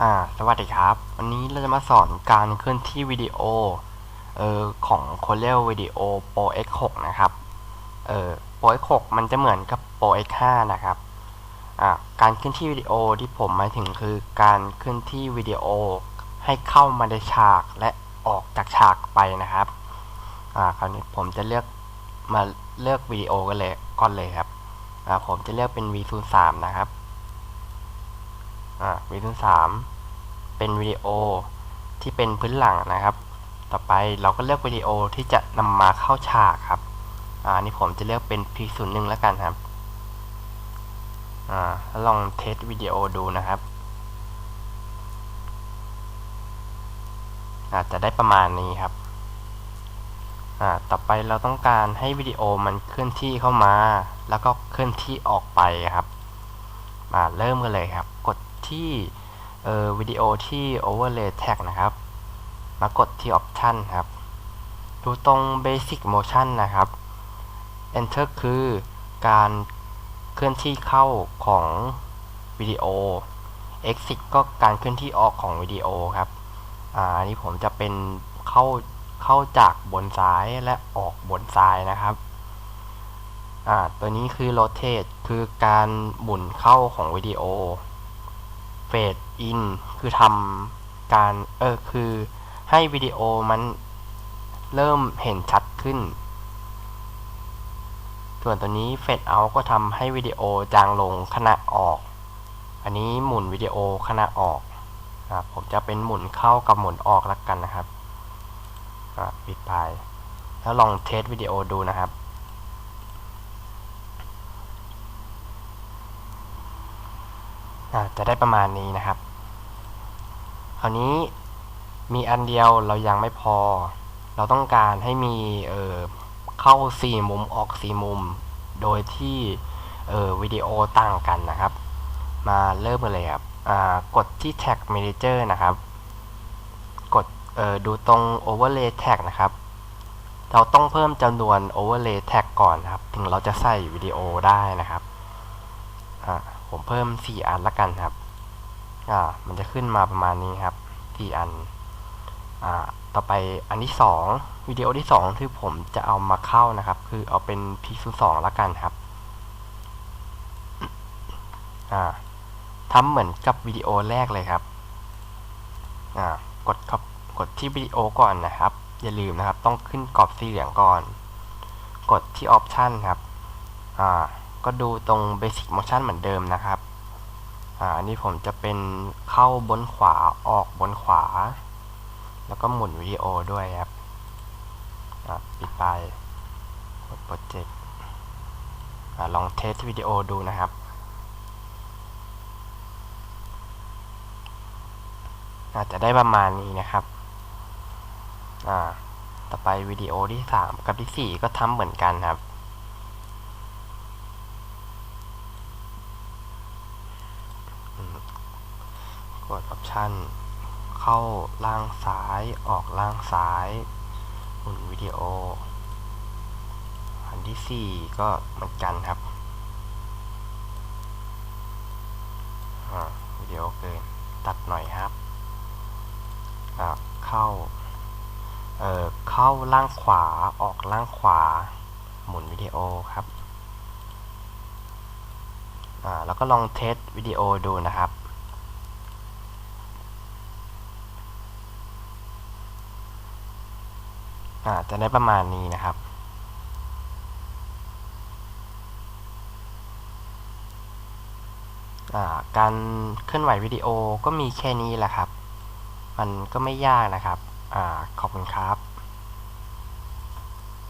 อ่าสวัสดีครับ วันนี้เราจะมาสอนการเคลื่อนที่วิดีโอเอ่อของ Corel Video Pro X6 นะครับเอ่อ Pro X6 มันจะเหมือนกับ Pro X5 นะครับอ่าการเคลื่อนที่วิดีโอที่ผมหมายถึงคือการเคลื่อนที่วิดีโอให้เข้ามาในฉากและออกจากฉากไปนะครับอ่าคราวนี้ผมจะเลือกมาเลือกวิดีโอกันเลยก่อนเลยครับอ่าผมจะเลือกเป็น V03 นะครับ อ่า V03 เป็นวิดีโอที่เป็นพื้นหลังนะครับ ต่อไปเราก็เลือกวิดีโอที่จะนำมาเข้าฉากครับอ่านี่ผมจะเลือกเป็น P01 แล้วกันครับอ่าแล้วลองเทสวิดีโอดูนะครับอาจจะได้ประมาณนี้ครับ อ่า ต่อไปเราต้องการให้วิดีโอมันเคลื่อนที่เข้ามา แล้วก็เคลื่อนที่ออกไปครับ มาเริ่มกันเลยครับ กด ที่เอ่อวิดีโอที่ overlay tag นะครับ มากดที่ option ครับ ดูตรง basic motion นะครับ enter คือการเคลื่อนที่เข้าของวิดีโอ exit ก็การเคลื่อนที่ออกของวิดีโอครับ อ่าอันนี้ผมจะเป็นเข้าเข้าจากบนซ้ายและออกบนซ้ายนะครับ อ่า ตัวนี้คือ rotate คือการหมุนเข้าของวิดีโอ fade in คือทำการ เออ คือให้วิดีโอมันเริ่มเห็นชัดขึ้น ส่วนตัวนี้ fade out ก็ทำให้วิดีโอจางลงขณะออก อันนี้หมุนวิดีโอขณะออกอ่าผมจะเป็นหมุนเข้ากับหมุนออกแล้วกันนะครับปิดไป แล้วลองเทสวิดีโอดูนะครับ อ่า จะได้ประมาณนี้นะครับคราวนี้มีอันเดียวเรายังไม่พอ เราต้องการให้มีเเข้าสี่มุมออกสี่มุม โดยที่วิดีโอต่างกันนะครับ มาเริ่มกันเลยครับกดที่ tag manager นะครับ กดดูตรง overlay tag นะครับ เราต้องเพิ่มจำนวน overlay tag ก่อนนะครับ ถึงเราจะใส่วิดีโอได้นะครับอ่า ผมเพิ่ม 4 อันละกันครับ อ่า มันจะขึ้นมาประมาณนี้ครับ 4 อัน อ่า ต่อไปอันที่ 2 วิดีโอที่ 2 ที่ผมจะเอามาเข้านะครับ คือเอาเป็น p 0 2ละกันครับ อ่าทำเหมือนกับวิดีโอแรกเลยครับ อ่า กดครับกดที่วิดีโอก่อนนะครับ อย่าลืมนะครับ ต้องขึ้นกรอบสีเหลืองก่อน กดที่ Option ครับ อ่า ก็ดูตรง Basic Motion เหมือนเดิมนะครับ อ่าอันนี้ผมจะเป็นเข้าบนขวาออกบนขวา แล้วก็หมุนวิดีโอด้วยครับปิดไปกดโปรเจกต์ลองเทสวิดีโอดูนะครับอาจจะได้ประมาณนี้นะครับ อ่า ต่อไปวิดีโอที่สามกับที่สี่ก็ทำเหมือนกันครับ กด Option เข้าล่างซ้ายออกล่างซ้ายหมุนวิดีโอ อันที่สี่ก็เหมือนกันครับวิดีโอเกินตัดหน่อยครับเข้าเอ่อเข้าล่างขวาออกล่างขวา หมุนวิดีโอครับอ่าแล้วก็ลองเทสวิดีโอดูนะครับ อ่า จะได้ประมาณนี้นะครับ การเคลื่อนไหววิดีโอก็มีแค่นี้แหละครับ มันก็ไม่ยากนะครับอขอบคุณครับ